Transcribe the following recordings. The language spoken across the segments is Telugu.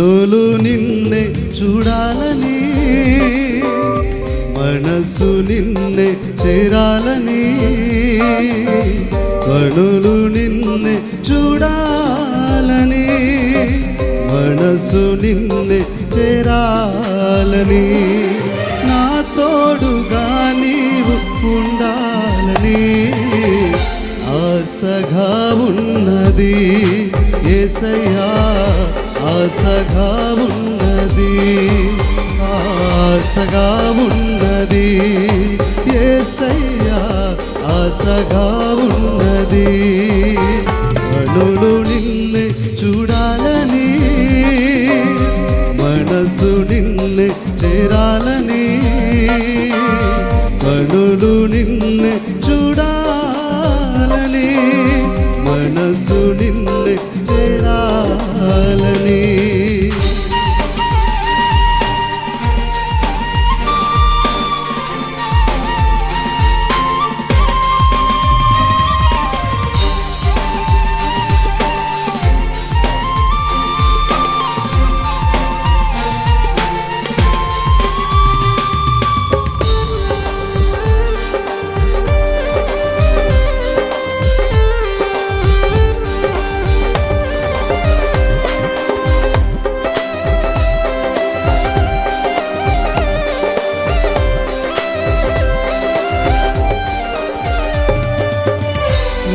కన్నులు నిన్నే చూడాలని మనసు నిన్నే చేరాలని కనులు నిన్నే చూడాలని మనసు నిన్నే చేరాలని నా తోడుగా నీవు ఉండాలని ఆశగా ఉన్నది ఏసయ్యా. ఆశగా ఉన్నది ఆశగా ఉన్నది ఏసయ్యా ఆశగా ఉన్నది కనులు నిన్ను చూడాలని మనసు నిన్ను చేరాలని కనులు నిన్ను చూడాలని మనసు నిన్ను చేరాలని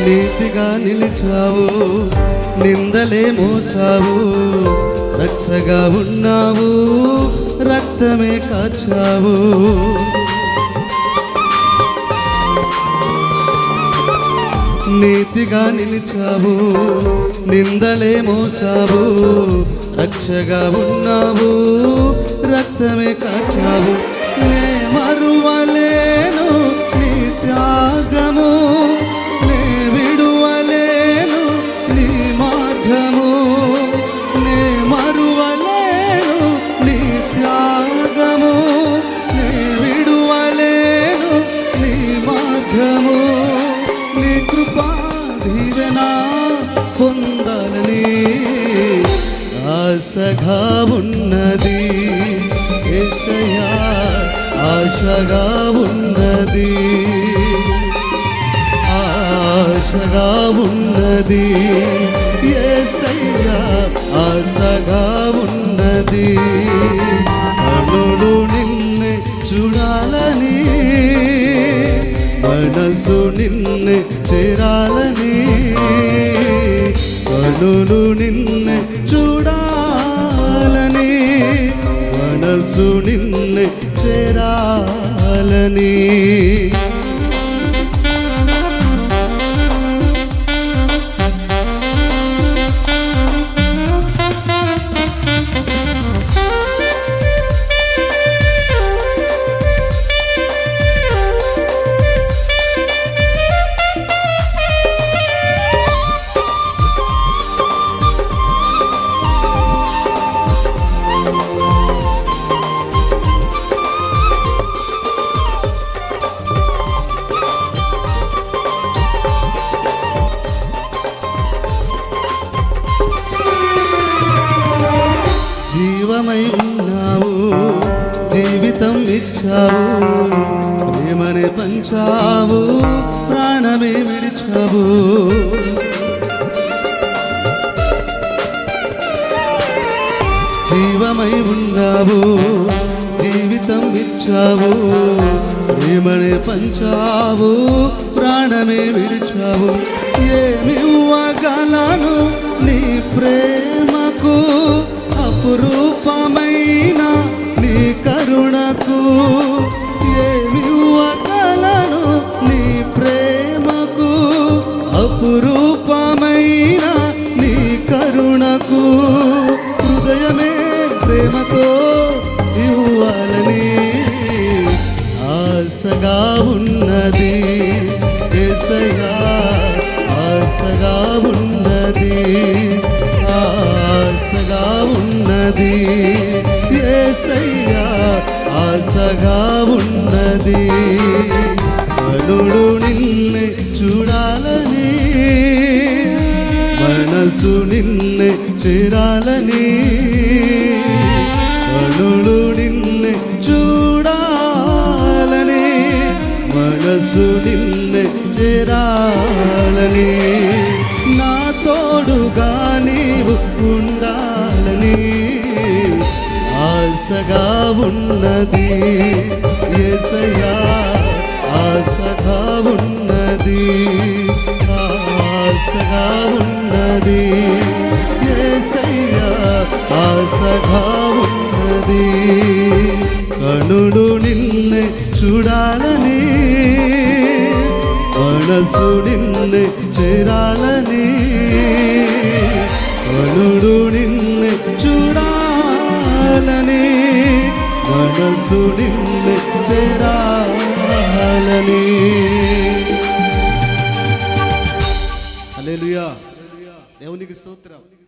నీతిగా నిలిచావు నిందలే మోసావు రక్షగా ఉన్నావు రక్తమే కాచావు. నీతిగా నిలిచావు నిందలే మోసావు రక్షగా ఉన్నావు రక్తమే కా పొందాలని ఆశగా ఉన్నది. ఏసయ్యా ఆశగా ఉన్నది. ఆశగా ఉన్నది. ఏసయ్యా ఆశగా ఉన్నది. అనుడు నిన్నే చూడాలని మనసు నిన్నే చేరాలని కనులు నిన్నే చూడాలని మనసు నిన్నే చేరాలని. జీవమై ఉన్నావు జీవితం ఇచ్చావు ప్రేమని పంచావు ప్రాణమే విడిచావు. జీవమై ఉన్నావు జీవితం ఇచ్చావు ప్రేమని పంచావు ప్రాణమే విడిచావు. ఏమివ్వగలను నీ ప్రేమకు? అపురూపమైన నీ కరుణకు ఏమివ్వగలను నీ ప్రేమకు? అపురూపమైన నీ కరుణకు హృదయమే ప్రేమతో ఇవ్వాలని ఆశగా ఉన్నది. ఎసగా ఆశగా ఉన్నది. ఉన్నది. ఏసయ్యా ఆశగా ఉన్నది. మనుడు నిన్నే చూడాలని మనసు నిన్నే చేరాలని. మనుడు నిన్నే చూడాలని మనసు నిన్నే చేరాలని. నా తోడుగా నీవు ఉండాలి ఉన్నది. ఎసయా ఆశగా ఉన్నది. ఆశగా ఉన్నది. ఎసయ్యా ఆశగా ఉన్నది. కణుడు నిన్నే చూడాలని మనసు నిన్నే చేరాలని. కణుడు నిన్నే చూడాలని. మనసు నిన్నే చేరాలని. హల్లెలూయా. దేవునికి స్తోత్రం.